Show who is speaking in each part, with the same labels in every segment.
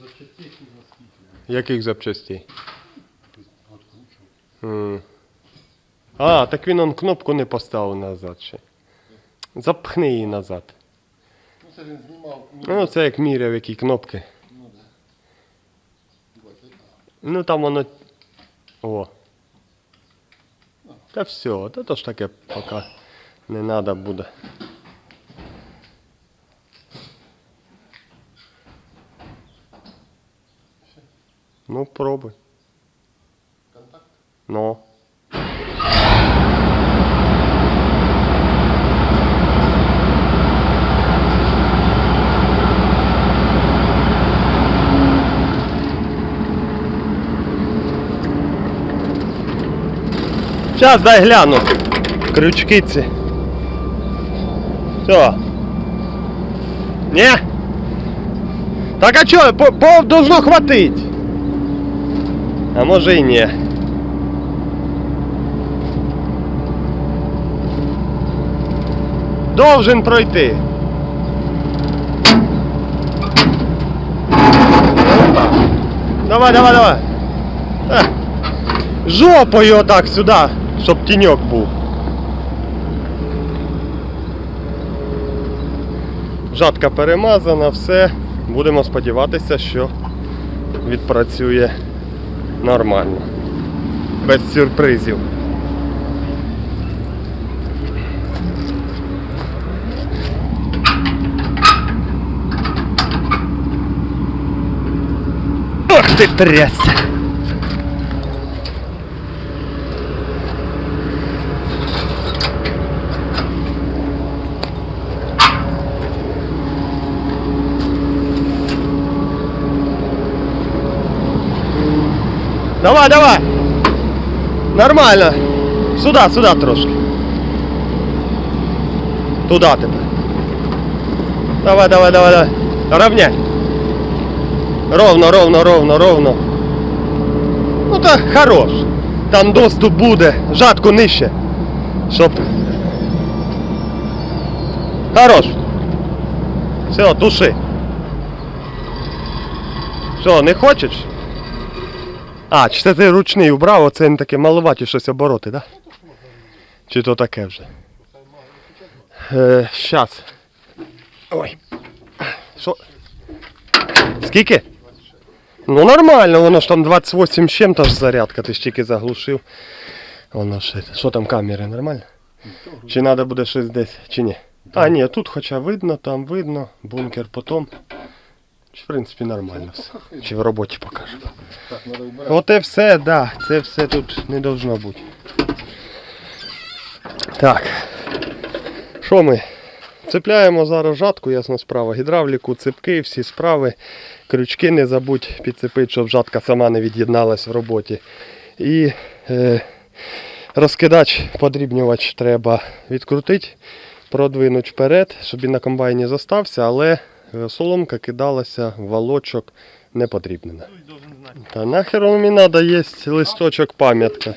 Speaker 1: Запчастей тут наскільки.
Speaker 2: Яких запчастей?
Speaker 1: Откручував.
Speaker 2: М. А, так він он кнопку не поставив назад ще. Запхни її назад.
Speaker 1: Ну це він знімав.
Speaker 2: Ну, це як міряв, які кнопки.
Speaker 1: Ну да. Бачите?
Speaker 2: Ну там воно. О. Та все, та то ж таке поки не треба буде. Ну, пробуй.
Speaker 1: Контакт.
Speaker 2: Ну. Сейчас дай гляну. Крючки ці. Все. Не? Так а чё, по, по должно хватить. А може і ні. Должен пройти. Опа. Давай, давай, давай. Е. Жопою отак сюди, щоб тіньок був. Жатка перемазана, все. Будемо сподіватися, що відпрацює нормально. Без сюрпризів. Ох ти трясся! Давай, давай! Нормально. Сюда, сюда трошки. Туда тепер. Давай, давай, давай, давай. Равняй. Ровно, ровно, ровно, ровно. Ну так хорош. Там доступ буде. Жатку нижче. Щоб. Хорош. Все, туши. Що, не хочеш? А, чи це ти ручний убрав, оце не таке маловаті щось обороти, так? Да? Чи то таке вже? Е, щас. Ой. Що? Скільки? Ну нормально, воно ж там 28 з чим-то ж зарядка, ти ж тільки заглушив. Воно ще. Що там камери, нормально? Чи треба буде щось десь, чи ні? А, ні, тут хоча видно, там видно, бункер потім. В принципі, нормально все. Чи в роботі покажу.
Speaker 1: Так, треба вбирати.
Speaker 2: От і все, да, це все тут не должно бути. Так. Що ми? Цепляємо зараз жатку, ясна справа. Гідравліку, цепки, всі справи. Крючки не забудь підцепити, щоб жатка сама не від'єдналась в роботі. І е, розкидач, подрібнювач треба відкрутити, продвинути вперед, щоб він на комбайні застався, але соломка кидалася в валочок не потрібна. Та нахер мені надо, є листочок пам'ятка.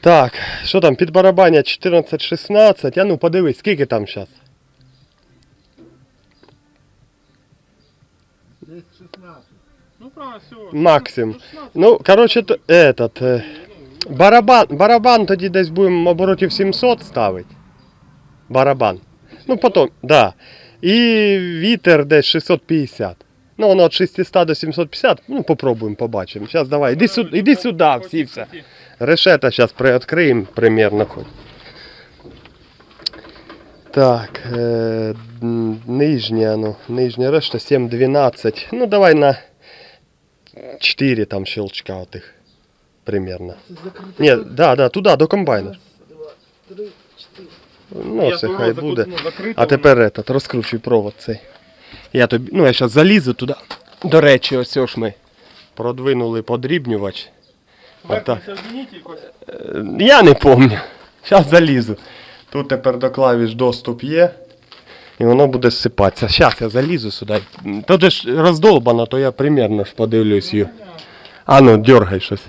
Speaker 2: Так, що там, під барабаня 14-16. А ну подивись, скільки там зараз?
Speaker 1: Десь 16.
Speaker 3: Ну правильно, все.
Speaker 2: Максим. Ну, короче, то, этот, е, барабан, барабан тоді десь будемо оборотів 700 ставити. Барабан. Ну, потім, да. І вітер десь 650. Ну, воно від 600 до 750. Ну, попробуємо, побачимо. Зараз давай, іди сюди, іди сюди, всі все. Решета зараз приоткриємо примерно хоч. Так, е, м, нижня, ну, нижня решта 7-12. Ну, давай на 4 там щелчка отих. Примерно. Ні, да, да, туди, до комбайна. Ну, це хай буде. А тепер этот, розкручуй провод цей. Я тобі, ну я зараз залізу туди. До речі, ось ж ми продвинули подрібнювач. Отак. Е, Я не пам'ятаю. Зараз залізу. Тут тепер до клавіш доступ є. І воно буде зсипатися. Зараз я залізу сюди. Тут ж роздолбано, то я примерно ж подивлюсь її. А ну, дергай щось.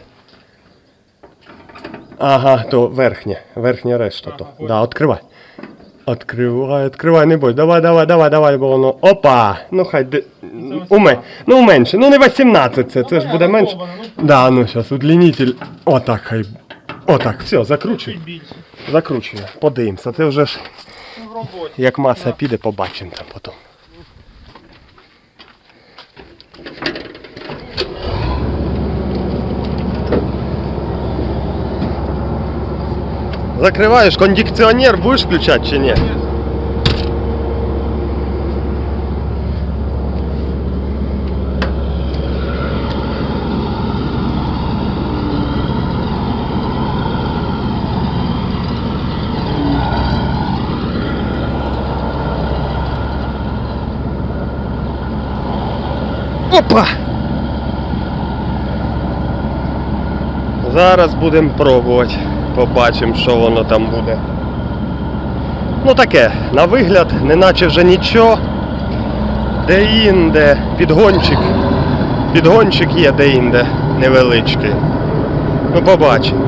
Speaker 2: Ага, то верхня. Верхня решта то. Да, відкривай. Откривай, откривай, не бой. Давай, давай, давай, давай, бо воно. Опа! Ну хай де. Уме... Ну менше. Ну не 18 це, це ж буде менше. Да, ну зараз удлінитель. Отак хай. Отак, все, закручуй.
Speaker 3: більше.
Speaker 2: Закручує. Подивимося. Це вже ж як маса піде, побачимо там потім. Закриваєш кондиціонер, будеш включати чи ні? Опа! Зараз будемо пробувати. Побачимо, що воно там буде. Ну таке, на вигляд, неначе вже нічого. Де-інде, підгончик. Підгончик є де-інде, невеличкий. Ну побачимо.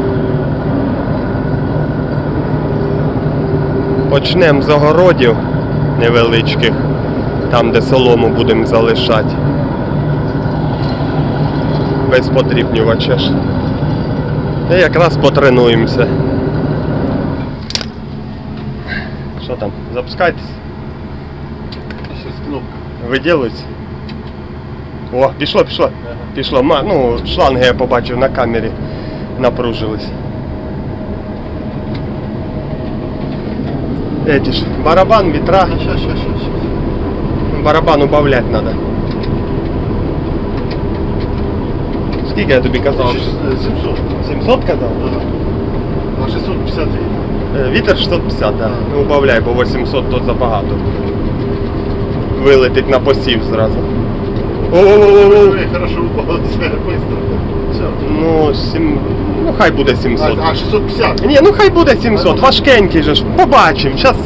Speaker 2: Почнемо з огородів невеличких, там де солому будемо залишати. Без подрібнювача ж. І якраз потренуємося. Що там? Запускайтесь?
Speaker 1: Сейчас кнопка.
Speaker 2: Виділиться? О, пішло, пішло. Пішло. Ма- Ну, шланги я побачив на камері. Напружились. Эти ж, барабан, вітра.
Speaker 1: Сейчас, сейчас, сейчас.
Speaker 2: Барабан убавлять надо. Скільки я тобі казав?
Speaker 1: 700.
Speaker 2: 700 казав?
Speaker 1: На 650
Speaker 2: Е, Вітер 650, да. Ну, убавляй, бо 800 то забагато. Вилетить на посів зразу. О-о-о-о!
Speaker 1: Ой, Хорошо упало, все, быстро.
Speaker 2: Ну, сім... ну хай буде 700.
Speaker 1: А, 650.
Speaker 2: Ні, ну хай буде 700, важкенький же ж. Побачимо. Зараз,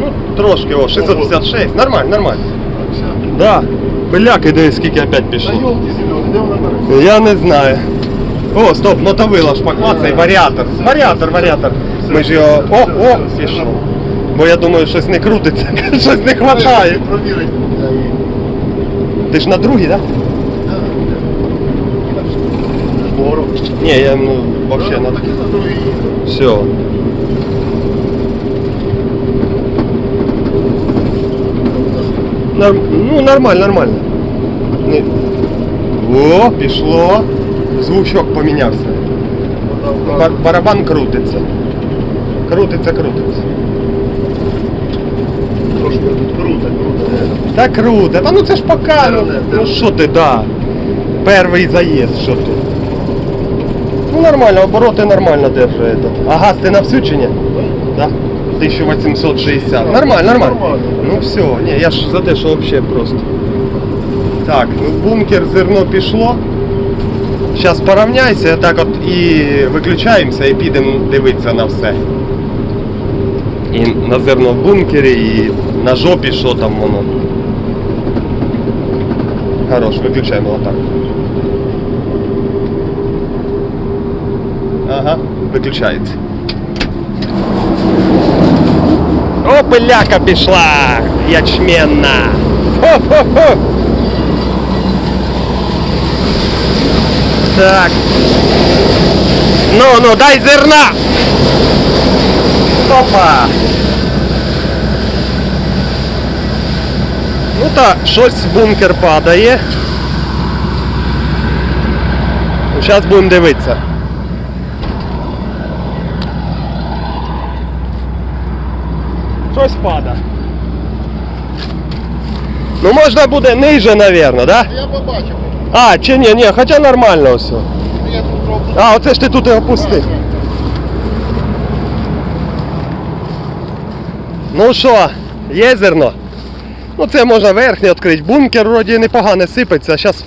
Speaker 2: ну, трошки, о, 656. Нормально, нормально. Да. Бляки, дивись, скільки опять пішло. Я не знаю. О, стоп, мотовила ж поклацай, варіатор. Варіатор, варіатор. Ми ж його. О, о, пішло. Бо я думаю, щось не крутиться, щось не хватає.
Speaker 1: Проверить.
Speaker 2: Ти ж на другій, так?
Speaker 1: Здорово.
Speaker 2: Ні, я ну взагалі на. Все. Норм... Ну, нормально, нормально. Не... О, пішло. Звучок помінявся. Бар- барабан крутиться. Крутиться, крутиться.
Speaker 1: Трошки круто, круто.
Speaker 2: Та круто. Та ну це ж пока. Ну, ну що ти, да. Перший заїзд, що тут. Ну нормально, обороти нормально держи. А газ ти на всю чи ні? Да? 1860. Нормально, нормально.
Speaker 1: Нормально.
Speaker 2: Ну все, ні, я ж за те, що взагалі просто. Так, в бункер зерно пішло. Зараз порівняйся, так от і виключаємося і підемо дивитися на все. І на зерно в бункері, і на жопі, що там воно. Хорош, виключаємо отак. Ага, виключається. О, пиляка пішла! Ячменна! Хо-хо-хо! Так. Ну, ну, дай зерна! Опа! Ну так, щось в бункер падає. Зараз будемо дивитися. Щось пада. Ну можна буде ниже, напевно, да?
Speaker 1: Я побачив.
Speaker 2: А, чи ні, ні, хоча нормально все. А, оце ж ти тут і опустив. Ну що, є зерно? Ну це можна верхнє відкрити. Бункер вроді непогано сипеться. Зараз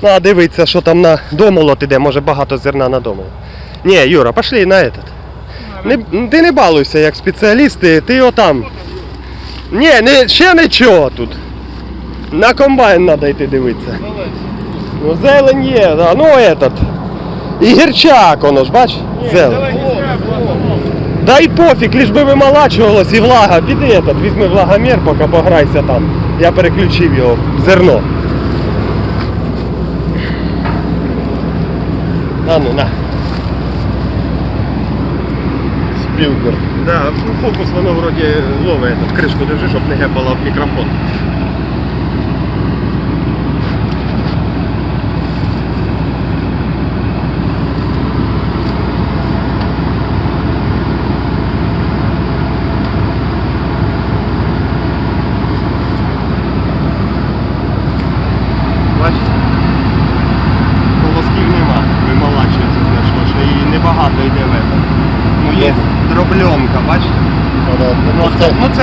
Speaker 2: треба дивитися, що там на домолот іде, може багато зерна на домолот. Ні, Юра, пошли на этот. Не, ти не балуйся як спеціаліст, ти, ти отам. Ні, не, ще нічого тут. На комбайн треба йти дивитися. Ну зелень є, да. ну этот. І гірчак, воно ж, бач? Зелень. Да і пофіг, лиш би вимолачувалось і влага. Піди этот, візьми влагомір, поки пограйся там. Я переключив його в зерно. А ну на.
Speaker 1: Спілберг.
Speaker 2: Да, ну, фокус воно вроді ловить этот, кришку держи, щоб не гепало в мікрофон.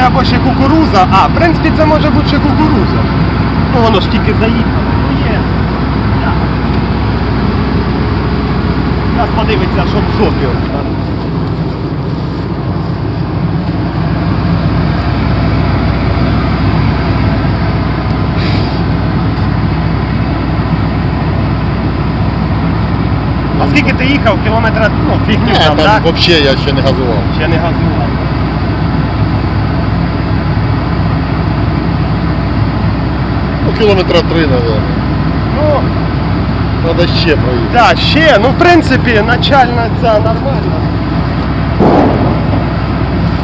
Speaker 2: Або ще кукуруза, а, в принципі це може бути ще кукуруза. Ну воно ж тільки заїхало. Ну є. Зараз подивиться, що в жопі. А скільки ти їхав? Кілометра, ну, фігню там так?
Speaker 1: взагалі я ще не газував.
Speaker 2: Ще не газував.
Speaker 1: Ну, кілометра три, мабуть.
Speaker 2: Ну,
Speaker 1: Треба ще проїхати.
Speaker 2: Так, ще, ну в принципі, начальна ця нормальна.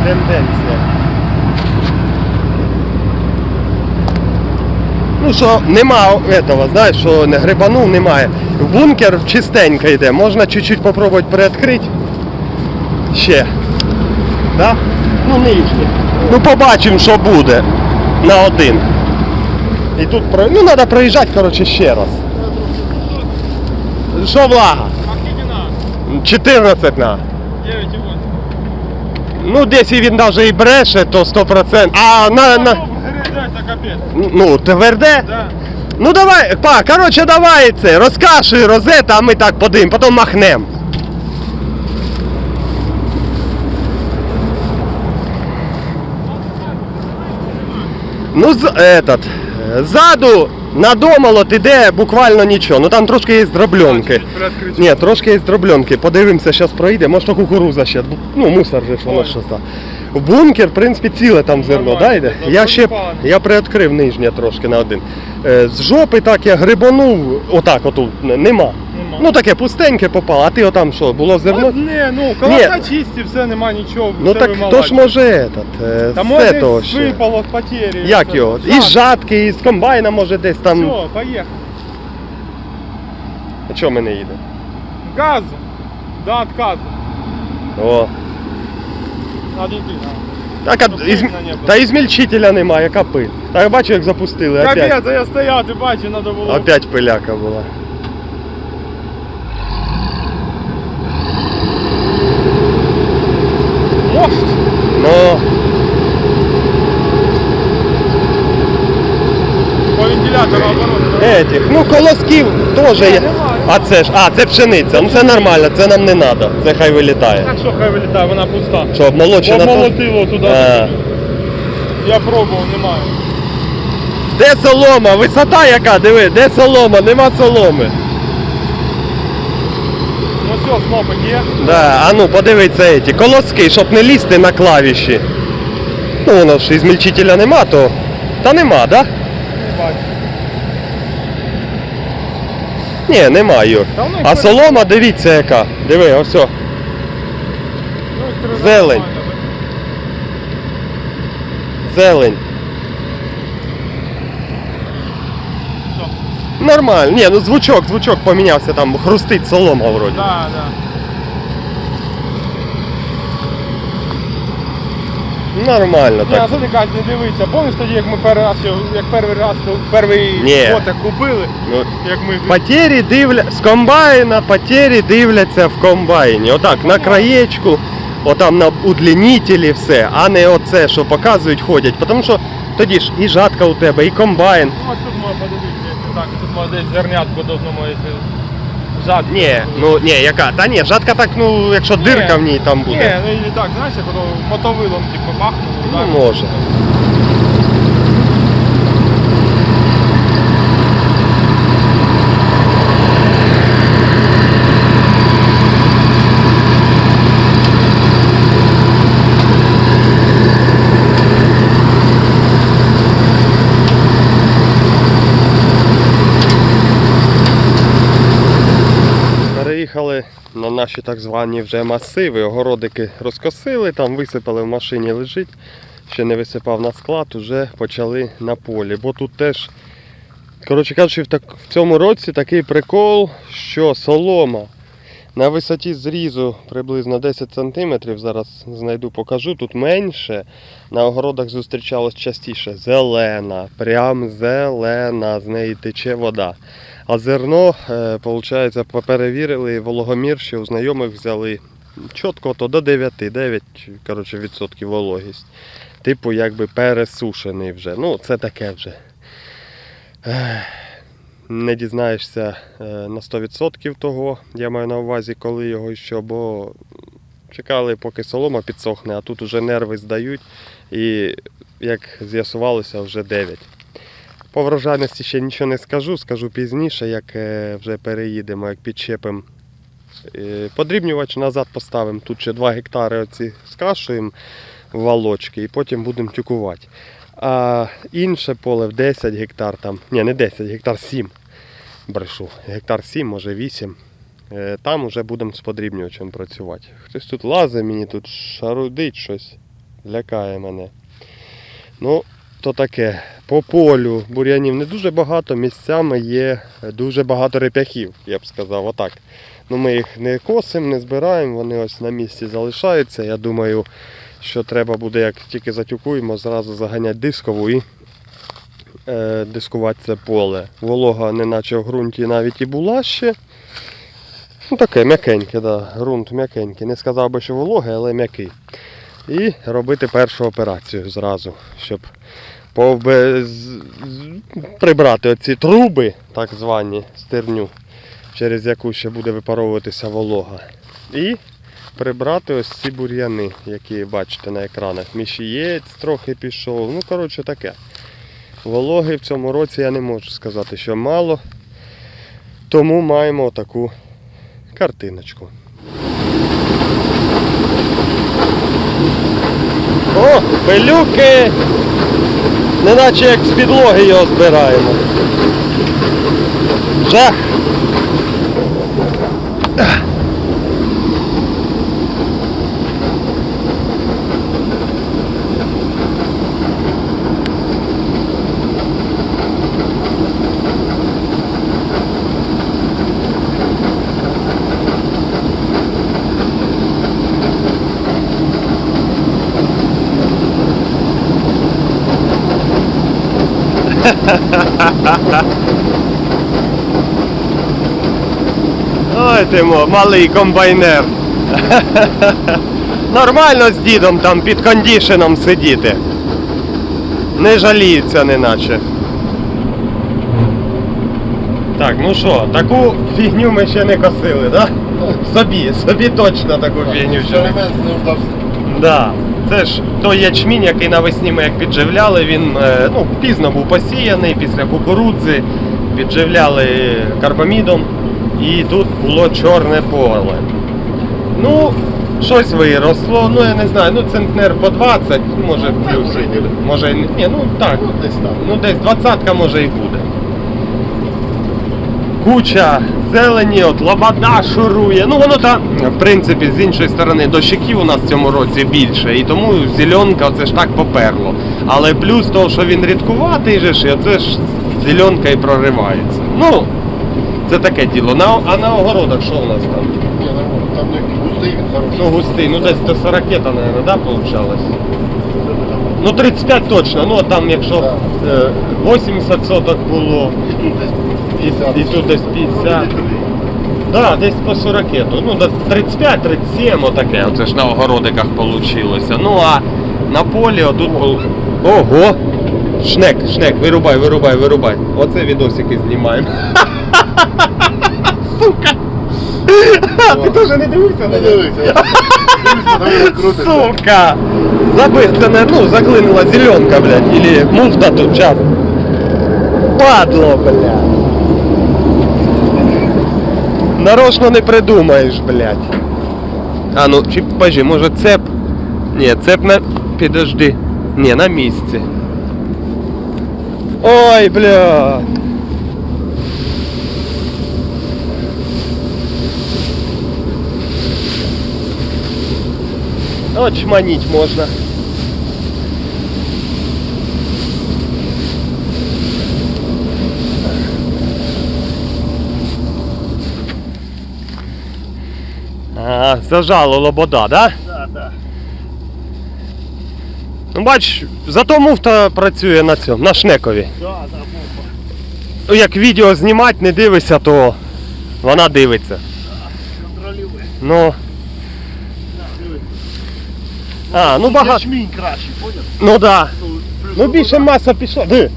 Speaker 2: Тенденція. Ну що, нема этого, знаєш, що не грибанув, немає. В Бункер чистенько йде, можна чуть-чуть попробувати переоткрити. Ще. Да? Ну нижнє. Ну побачимо, що буде на один. І тут про... ну треба проїжджати, коротше, ще раз. Що влага? 14 на.
Speaker 3: 9,8.
Speaker 2: Ну, десь і він навіть і бреше, то 100%. А на. на... Ну, тверде?
Speaker 3: Да.
Speaker 2: Ну давай, па, коротше, давай це, розкашуй розета, а ми так подивимо, потім махнем. Ну, з, этот, ззаду на домолот іде буквально нічого. Ну там трошки є дробленки. Ні, трошки є дробленки. Подивимося, зараз пройде, Може то кукуруза ще. Ну, мусор же ж воно щось. В бункер, в принципі, ціле там зерно, да, йде? Я ще я приоткрив нижнє трошки на один. Е, З жопи так я грибанув, отак отут нема. Ну таке пустеньке попало, а ти отам що, було зерно?
Speaker 3: Ні, ну, колоса чисті, все, нема нічого.
Speaker 2: ну
Speaker 3: все
Speaker 2: так
Speaker 3: вимивати.
Speaker 2: то ж може этот, е,
Speaker 3: Та
Speaker 2: з
Speaker 3: може
Speaker 2: того
Speaker 3: десь
Speaker 2: ще.
Speaker 3: випало з потері.
Speaker 2: Як
Speaker 3: Це-
Speaker 2: його?
Speaker 3: Жах.
Speaker 2: Із жатки, із комбайна може десь там.
Speaker 3: Все, поїхали.
Speaker 2: А чого ми не їдемо?
Speaker 3: Газу. До отказу.
Speaker 2: О.
Speaker 3: Надо йти.
Speaker 2: Так, а
Speaker 3: Щоб
Speaker 2: із...
Speaker 3: видно не було.
Speaker 2: та і змільчителя немає, яка пиль. Та я бачу, як запустили. Опять,
Speaker 3: Капець, а я стояв, ти бачив, треба було.
Speaker 2: опять пиляка була.
Speaker 3: Мощь.
Speaker 2: Ну,
Speaker 3: По вентилятору оборони.
Speaker 2: Этих, ну колосків теж є. А це ж, а, це пшениця. Ну це нормально, це нам не треба. Це хай вилітає.
Speaker 3: Так що хай вилітає, вона пуста.
Speaker 2: Що, обмолочена?
Speaker 3: Помолотило туди.
Speaker 2: А.
Speaker 3: Я пробував, немає.
Speaker 2: Де солома? Висота яка? Диви, де солома? Нема соломи.
Speaker 3: Ну все, кнопок є.
Speaker 2: Да, а ну подивіться эти колоски, щоб не лізти на клавіші. Ну воно ж ізмільчителя нема, то. Та нема, да?
Speaker 3: Не бачу.
Speaker 2: Ні,
Speaker 3: воно й
Speaker 2: А солома, дивіться яка. Диви, ось.
Speaker 3: Ну,
Speaker 2: Зелень. Зелень. Нормально. Ні, ну звучок, звучок помінявся, там хрустить солома вроді.
Speaker 3: Да, да.
Speaker 2: Нормально
Speaker 3: Ні, а
Speaker 2: так.
Speaker 3: що ти кажеш, не дивиться. Помниш тоді, як ми перший раз, як перший раз, перший котик купили,
Speaker 2: Ну,
Speaker 3: як ми
Speaker 2: Потері дивля... з комбайна, потері дивляться в комбайні. Отак, на краєчку, отам на удлінітелі все, а не оце, що показують, ходять. Тому що тоді ж і жатка у тебе, і комбайн.
Speaker 3: Ну, ось тут можна подивитися, якщо так, тут може десь зернятку должно якщо жати.
Speaker 2: Ні, ну ні, яка? Та ні, жатка так, ну, якщо
Speaker 3: Ні.
Speaker 2: дирка в ній там
Speaker 3: Ні,
Speaker 2: буде.
Speaker 3: ну і так, знаєш, як воно мотовилом типу махнуло.
Speaker 2: Ну,
Speaker 3: так?
Speaker 2: може. Наші так звані вже масиви. Огородики розкосили, там висипали в машині лежить. Ще не висипав на склад, уже почали на полі. Бо тут теж, коротше кажучи, в, так, в цьому році такий прикол, що солома на висоті зрізу приблизно 10 см, зараз знайду, покажу, тут менше. На огородах зустрічалось частіше. Зелена, прям зелена, з неї тече вода. А зерно, е, виходить, перевірили, вологомір ще у знайомих взяли. Чітко то до 9, 9 коротше, відсотків вологість. Типу, якби пересушений вже. Ну, це таке вже. Не дізнаєшся е, на 100% того, я маю на увазі, коли його і що, бо чекали, поки солома підсохне, а тут уже нерви здають. І як з'ясувалося, вже 9. По врожайності ще нічого не скажу, скажу пізніше, як е, вже переїдемо, як підчепимо. Е, Подрібнювач назад поставимо. Тут ще 2 гектари оці скашуємо в валочки і потім будемо тюкувати. А інше поле в 10 гектар там. Ні, не 10, гектар 7. Брешу. Гектар 7, може 8. Е, Там вже будемо з подрібнювачем працювати. Хтось тут лазить мені, тут шарудить щось, лякає мене. Ну, то таке. По полю бур'янів не дуже багато, місцями є дуже багато реп'яхів, я б сказав, отак. Ну, ми їх не косимо, не збираємо, вони ось на місці залишаються. Я думаю, що треба буде, як тільки затюкуємо, зразу заганяти дискову і е, дискувати це поле. Волога неначе в ґрунті навіть і була ще. Ну таке м'якеньке, да. ґрунт м'якенький. Не сказав би, що вологий, але м'який. І робити першу операцію зразу, щоб прибрати оці труби, так звані, стерню, через яку ще буде випаровуватися волога. І прибрати ось ці бур'яни, які бачите на екранах. Мішієць трохи пішов. Ну, коротше, таке. Вологи в цьому році я не можу сказати, що мало. Тому маємо таку картиночку. О, пилюки! Неначе як з підлоги його збираємо. Жах! Ой малий комбайнер. Нормально з дідом там під кондішеном сидіти. Не жаліється неначе. Так, ну що, таку фігню ми ще не косили, да? Собі, собі точно таку фігню ще не. Да. Це ж той ячмінь, який навесні ми як підживляли, він е, ну, пізно був посіяний після кукурудзи, підживляли карбамідом і тут було чорне поле. Ну, щось виросло, ну я не знаю, ну центнер по 20, може плюс. Може, і не- ні, ну так,
Speaker 1: Ну, десь так.
Speaker 2: ну десь двадцятка може і буде. Куча зелені, от лобода шурує. Ну воно там, в принципі, з іншої сторони, дощиків у нас в цьому році більше, і тому зеленка це ж так поперло. Але плюс того, що він рідкуватий же ж, і оце ж зеленка і проривається. Ну, це таке діло. На, а на огородах що у нас там?
Speaker 1: Ні, нормально. Там не густий, він хороший.
Speaker 2: Ну густий, ну десь до 40, мабуть, да, получалось? Ну 35 точно, ну а там якщо е, 80 соток було,
Speaker 1: І тут десь
Speaker 2: і, і тут десь 50. Да, десь по 40. Ну, до 35-37 отаке. Оце ж на огородиках вийшло. Ну а на полі отут пол... Ого! Шнек, шнек, вирубай, вирубай, вирубай. Оце відосики знімаємо. Сука! Ти теж не дивився на
Speaker 1: Не
Speaker 2: нього?
Speaker 1: дивися. Дивися, там він крутиться.
Speaker 2: Сука! Забив, це не, ну, заклинила зеленка, блядь, или муфта тут час. Падло, блядь. Нарочно не придумаєш, блядь. А ну, чи пожі, може цеп? Ні, цеп на. Підожди. Ні, на місці. Ой, блядь. Очманіть можна. А, зажало лобода, да?
Speaker 1: Да, да.
Speaker 2: Ну бач, зато муфта працює на цьому, на шнекові.
Speaker 1: Да, да, бомба.
Speaker 2: Ну, як відео знімати, не дивишся, то вона дивиться.
Speaker 1: Контролює.
Speaker 2: Ну. А, ну багато.
Speaker 1: Ячмінь краще, поняв?
Speaker 2: Ну да.
Speaker 1: Ну,
Speaker 2: Ну більше маса пішла. Диви,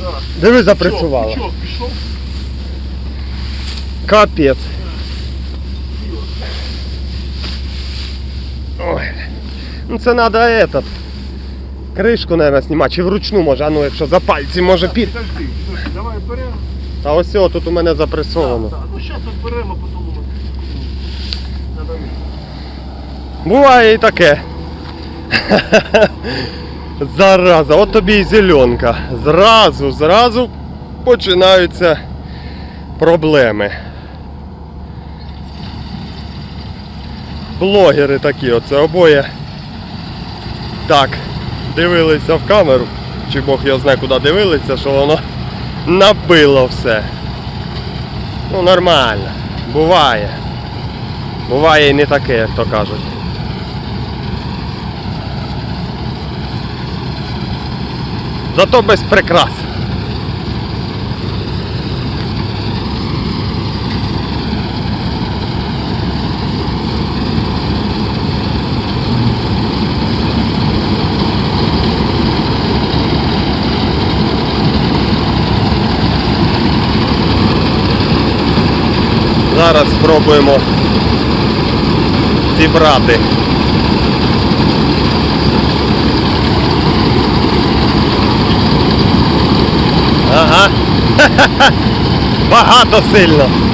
Speaker 1: Да.
Speaker 2: диви запрацювала.
Speaker 1: Пішов, пішов.
Speaker 2: Капець. Ой. Ну це треба этот. Кришку, наверное, знімати, чи вручну може, а ну якщо за пальці може під.
Speaker 1: Підожди, підожди, давай беремо.
Speaker 2: А ось о, тут у мене запресовано.
Speaker 1: Так, ну зараз беремо, потім
Speaker 2: Буває і таке. Зараза, от тобі і зеленка. Зразу, зразу починаються проблеми. Блогери такі, оце обоє. Так, дивилися в камеру. Чи Бог його знає, куди дивилися, що воно набило все. Ну, нормально. Буває. Буває і не таке, як то кажуть. Зато без прикрас. Зараз спробуємо зібрати. Ага. Багато сильно.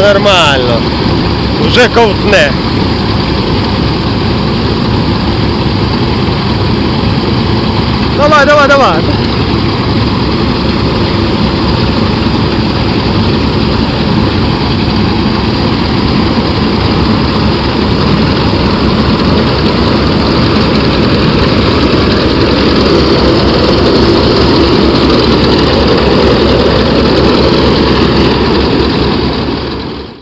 Speaker 2: Нормально. Уже ковтне. Давай, давай, давай.